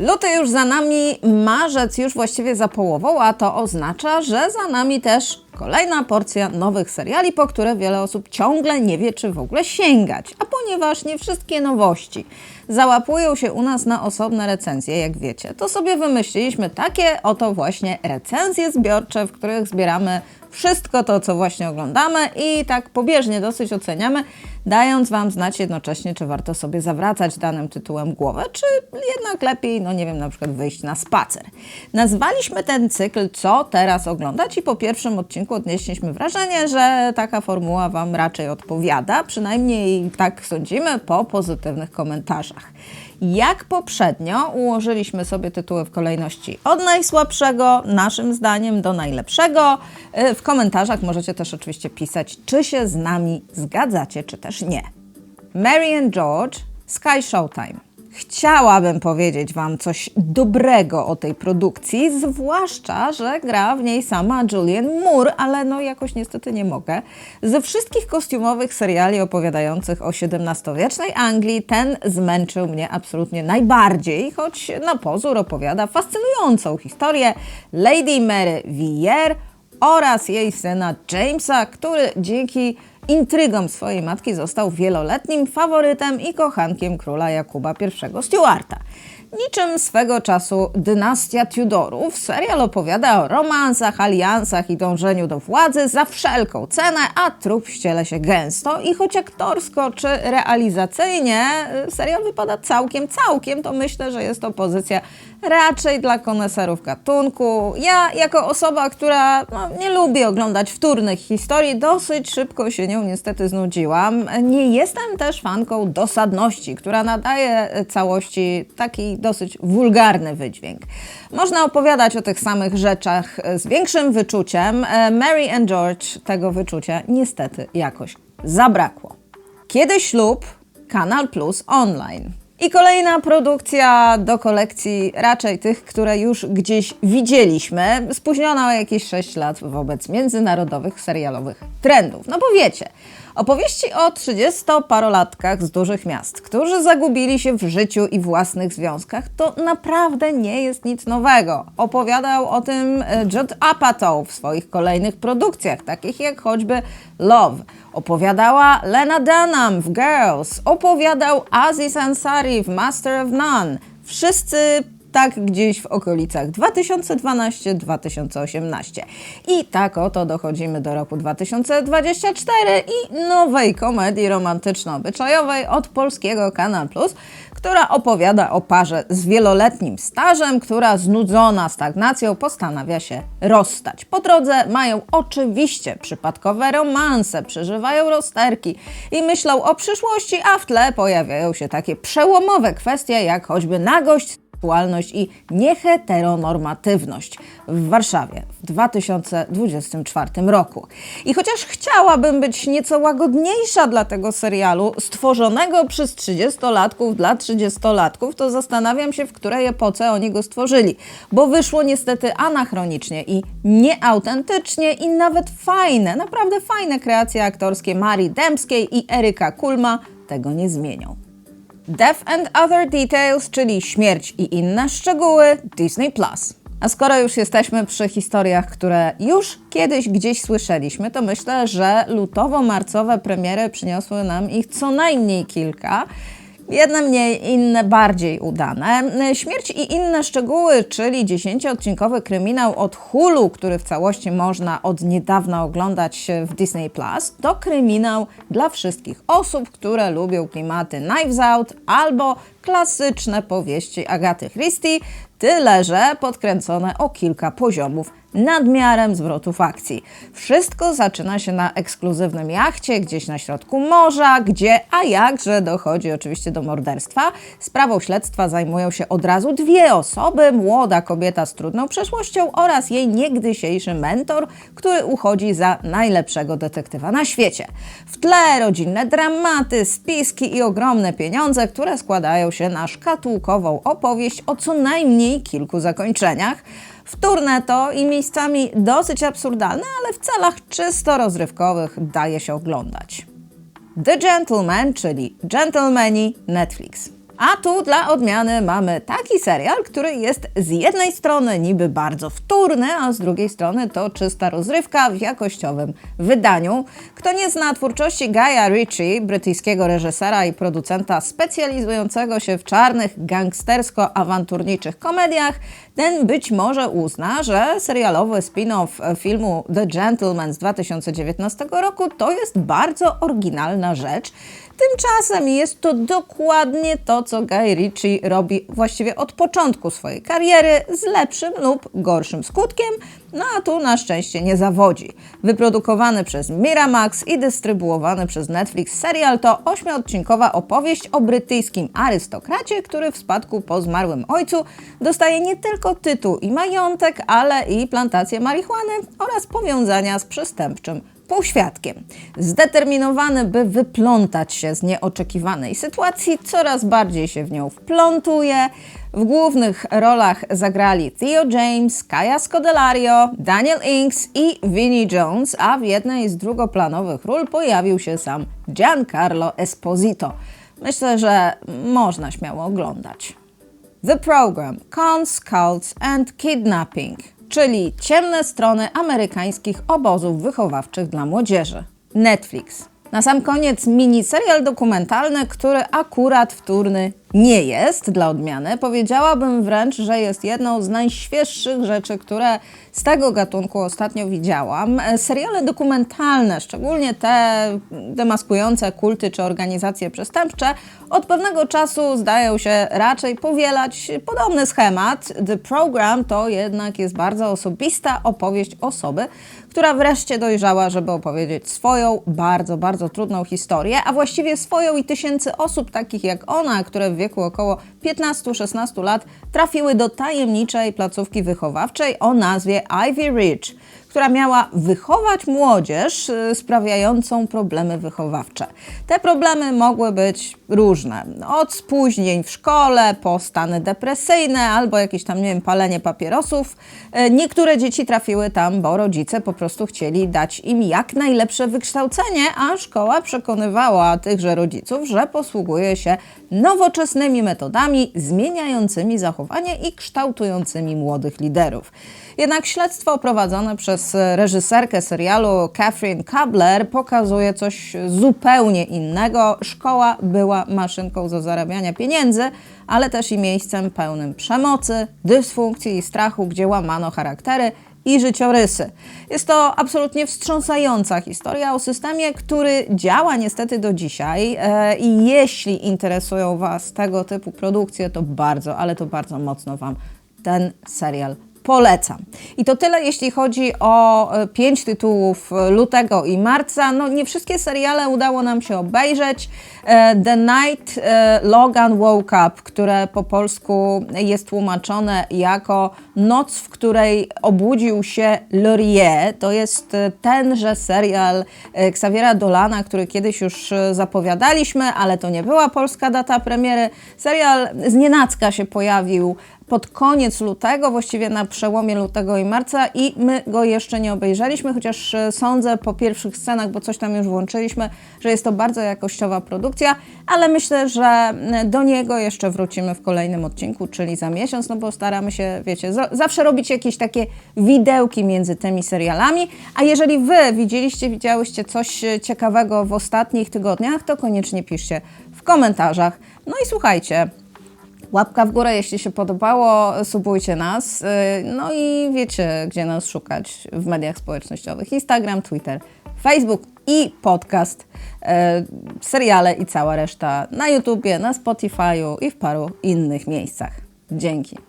Luty już za nami, marzec już właściwie za połową, a to oznacza, że za nami też kolejna porcja nowych seriali, po które wiele osób ciągle nie wie, czy w ogóle sięgać. A ponieważ nie wszystkie nowości załapują się u nas na osobne recenzje, jak wiecie, to sobie wymyśliliśmy takie oto właśnie recenzje zbiorcze, w których zbieramy wszystko to, co właśnie oglądamy i tak pobieżnie dosyć oceniamy, dając Wam znać jednocześnie, czy warto sobie zawracać danym tytułem głowę, czy jednak lepiej, no nie wiem, na przykład wyjść na spacer. Nazwaliśmy ten cykl Co teraz oglądać i po pierwszym odcinku odnieśliśmy wrażenie, że taka formuła Wam raczej odpowiada, przynajmniej tak sądzimy po pozytywnych komentarzach. Jak poprzednio ułożyliśmy sobie tytuły w kolejności od najsłabszego, naszym zdaniem, do najlepszego. Y, W komentarzach możecie też oczywiście pisać, czy się z nami zgadzacie, czy też nie. Mary and George, Sky Showtime. Chciałabym powiedzieć Wam coś dobrego o tej produkcji, zwłaszcza, że gra w niej sama Julianne Moore, ale no jakoś niestety nie mogę. Ze wszystkich kostiumowych seriali opowiadających o XVII-wiecznej Anglii, ten zmęczył mnie absolutnie najbardziej, choć na pozór opowiada fascynującą historię Lady Mary Vere oraz jej syna Jamesa, który dzięki intrygom swojej matki został wieloletnim faworytem i kochankiem króla Jakuba I Stuarta. Niczym swego czasu dynastia Tudorów, serial opowiada o romansach, aliansach i dążeniu do władzy za wszelką cenę, a trup ściele się gęsto i choć aktorsko czy realizacyjnie y, serial wypada całkiem, całkiem, to myślę, że jest to pozycja raczej dla koneserów gatunku. Ja, jako osoba, która no, nie lubi oglądać wtórnych historii, dosyć szybko się nią niestety znudziłam. Nie jestem też fanką dosadności, która nadaje całości taki dosyć wulgarny wydźwięk. Można opowiadać o tych samych rzeczach z większym wyczuciem. E, Mary and George tego wyczucia niestety jakoś zabrakło. Kiedy ślub? Kanal Plus Online. I kolejna produkcja do kolekcji raczej tych, które już gdzieś widzieliśmy, spóźniona o jakieś 6 lat wobec międzynarodowych serialowych trendów. No bo wiecie, opowieści o 30-parolatkach z dużych miast, którzy zagubili się w życiu i własnych związkach, to naprawdę nie jest nic nowego. Opowiadał o tym Judd Apatow w swoich kolejnych produkcjach, takich jak choćby Love. Opowiadała Lena Dunham w Girls, opowiadał Aziz Ansari w Master of None. Wszyscy tak gdzieś w okolicach 2012-2018. I tak oto dochodzimy do roku 2024 i nowej komedii romantyczno-obyczajowej od polskiego Kanal Plus, która opowiada o parze z wieloletnim stażem, która znudzona stagnacją postanawia się rozstać. Po drodze mają oczywiście przypadkowe romanse, przeżywają rozterki i myślą o przyszłości, a w tle pojawiają się takie przełomowe kwestie jak choćby nagość, seksualność i nieheteronormatywność w Warszawie w 2024 roku. I chociaż chciałabym być nieco łagodniejsza dla tego serialu, stworzonego przez 30-latków dla 30-latków, to zastanawiam się, w której epoce oni go stworzyli, bo wyszło niestety anachronicznie i nieautentycznie i nawet fajne, naprawdę fajne kreacje aktorskie Marii Dębskiej i Eryka Kulma tego nie zmienią. Death and Other Details, czyli śmierć i inne szczegóły Disney Plus. A skoro już jesteśmy przy historiach, które już kiedyś gdzieś słyszeliśmy, to myślę, że lutowo-marcowe premiery przyniosły nam ich co najmniej kilka. Jedne mniej, inne bardziej udane. Śmierć i inne szczegóły, czyli 10-odcinkowy kryminał od Hulu, który w całości można od niedawna oglądać w Disney Plus, to kryminał dla wszystkich osób, które lubią klimaty Knives Out albo klasyczne powieści Agaty Christie, tyle że podkręcone o kilka poziomów nadmiarem zwrotów akcji. Wszystko zaczyna się na ekskluzywnym jachcie, gdzieś na środku morza, gdzie, a jakże dochodzi oczywiście do morderstwa. Sprawą śledztwa zajmują się od razu dwie osoby, młoda kobieta z trudną przeszłością oraz jej niegdysiejszy mentor, który uchodzi za najlepszego detektywa na świecie. W tle rodzinne dramaty, spiski i ogromne pieniądze, które składają się na szkatułkową opowieść o co najmniej kilku zakończeniach. Wtórne to i miejscami dosyć absurdalne, ale w celach czysto rozrywkowych daje się oglądać. The Gentleman, czyli Gentlemani Netflix. A tu dla odmiany mamy taki serial, który jest z jednej strony niby bardzo wtórny, a z drugiej strony to czysta rozrywka w jakościowym wydaniu. Kto nie zna twórczości Guy'a Ritchie, brytyjskiego reżysera i producenta specjalizującego się w czarnych, gangstersko-awanturniczych komediach, ten być może uzna, że serialowy spin-off filmu The Gentleman z 2019 roku to jest bardzo oryginalna rzecz. Tymczasem jest to dokładnie to, co Guy Ritchie robi właściwie od początku swojej kariery z lepszym lub gorszym skutkiem, no a tu na szczęście nie zawodzi. Wyprodukowany przez Miramax i dystrybuowany przez Netflix serial to ośmiodcinkowa opowieść o brytyjskim arystokracie, który w spadku po zmarłym ojcu dostaje nie tylko tytuł i majątek, ale i plantację marihuany oraz powiązania z przestępczym półświadkiem. Zdeterminowany, by wyplątać się z nieoczekiwanej sytuacji, coraz bardziej się w nią wplątuje. W głównych rolach zagrali Theo James, Kaya Scodelario, Daniel Inks i Vinnie Jones, a w jednej z drugoplanowych ról pojawił się sam Giancarlo Esposito. Myślę, że można śmiało oglądać. The Program Cons, Cults and Kidnapping czyli ciemne strony amerykańskich obozów wychowawczych dla młodzieży. Netflix. Na sam koniec mini serial dokumentalny, który akurat wtórny nie jest dla odmiany. Powiedziałabym wręcz, że jest jedną z najświeższych rzeczy, które z tego gatunku ostatnio widziałam. Seriale dokumentalne, szczególnie te demaskujące kulty czy organizacje przestępcze, od pewnego czasu zdają się raczej powielać podobny schemat. The Program to jednak jest bardzo osobista opowieść osoby, która wreszcie dojrzała, żeby opowiedzieć swoją bardzo, bardzo trudną historię, a właściwie swoją i tysięcy osób takich jak ona, które w wieku około 15-16 lat trafiły do tajemniczej placówki wychowawczej o nazwie Ivy Ridge, która miała wychować młodzież y, sprawiającą problemy wychowawcze. Te problemy mogły być różne. Od spóźnień w szkole, po stany depresyjne albo jakieś tam, nie wiem, palenie papierosów. Y, niektóre dzieci trafiły tam, bo rodzice po prostu chcieli dać im jak najlepsze wykształcenie, a szkoła przekonywała tychże rodziców, że posługuje się nowoczesnymi metodami zmieniającymi zachowanie i kształtującymi młodych liderów. Jednak śledztwo prowadzone przez reżyserkę serialu Catherine Kabler pokazuje coś zupełnie innego. Szkoła była maszynką do zarabiania pieniędzy, ale też i miejscem pełnym przemocy, dysfunkcji i strachu, gdzie łamano charaktery i życiorysy. Jest to absolutnie wstrząsająca historia o systemie, który działa niestety do dzisiaj e, i jeśli interesują Was tego typu produkcje, to bardzo, ale to bardzo mocno Wam ten serial polecam. I to tyle, jeśli chodzi o e, pięć tytułów lutego i marca. No nie wszystkie seriale udało nam się obejrzeć. E, The Night e, Logan Woke Up, które po polsku jest tłumaczone jako Noc, w której obudził się Laurier. To jest tenże serial Xaviera Dolana, który kiedyś już zapowiadaliśmy, ale to nie była polska data premiery. Serial z się pojawił pod koniec lutego, właściwie na przełomie lutego i marca i my go jeszcze nie obejrzeliśmy, chociaż e, sądzę po pierwszych scenach, bo coś tam już włączyliśmy, że jest to bardzo jakościowa produkcja, ale myślę, że do niego jeszcze wrócimy w kolejnym odcinku, czyli za miesiąc, no bo staramy się, wiecie, zawsze robić jakieś takie widełki między tymi serialami, a jeżeli Wy widzieliście, widziałyście coś e, ciekawego w ostatnich tygodniach, to koniecznie piszcie w komentarzach. No i słuchajcie, Łapka w górę, jeśli się podobało, subujcie nas. Y, no i wiecie, gdzie nas szukać w mediach społecznościowych: Instagram, Twitter, Facebook i podcast, y, seriale i cała reszta na YouTubie, na Spotify'u i w paru innych miejscach. Dzięki.